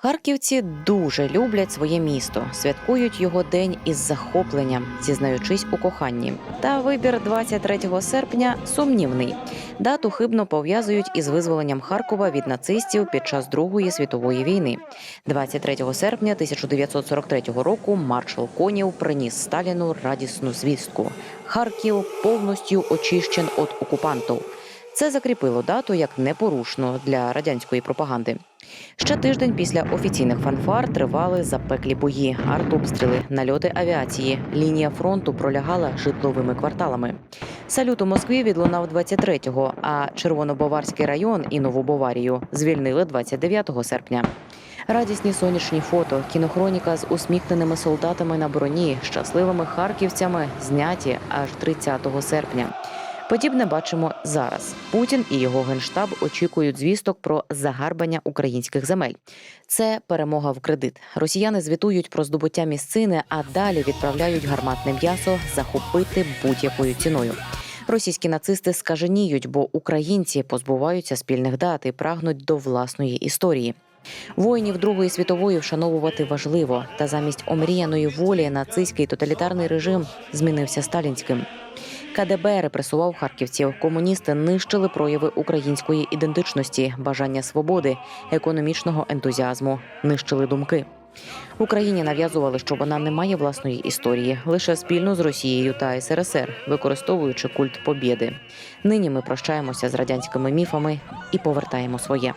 Харківці дуже люблять своє місто, святкують його день із захопленням, зізнаючись у коханні. Та вибір 23 серпня сумнівний. Дату хибно пов'язують із визволенням Харкова від нацистів під час Другої світової війни. 23 серпня 1943 року маршал Конів приніс Сталіну радісну звістку: Харків повністю очищен від окупантів. Це закріпило дату як непорушну для радянської пропаганди. Ще тиждень після офіційних фанфар тривали запеклі бої, артобстріли, нальоти авіації. Лінія фронту пролягала житловими кварталами. Салют у Москві відлунав 23-го, а Червонобаварський район і Нову Баварію звільнили 29 серпня. Радісні сонячні фото, кінохроніка з усміхненими солдатами на броні, щасливими харківцями зняті аж 30 серпня. Подібне бачимо зараз. Путін і його генштаб очікують звісток про загарбання українських земель. Це перемога в кредит. Росіяни звітують про здобуття місцини, а далі відправляють гарматне м'ясо захопити будь-якою ціною. Російські нацисти скаженіють, бо українці позбуваються спільних дат і прагнуть до власної історії. Воїнів Другої світової вшановувати важливо, та замість омріяної волі нацистський тоталітарний режим змінився сталінським. КДБ репресував харківців. Комуністи нищили прояви української ідентичності, бажання свободи, економічного ентузіазму, нищили думки. Україні нав'язували, що вона не має власної історії, лише спільно з Росією та СРСР, використовуючи культ побєди. Нині ми прощаємося з радянськими міфами і повертаємо своє.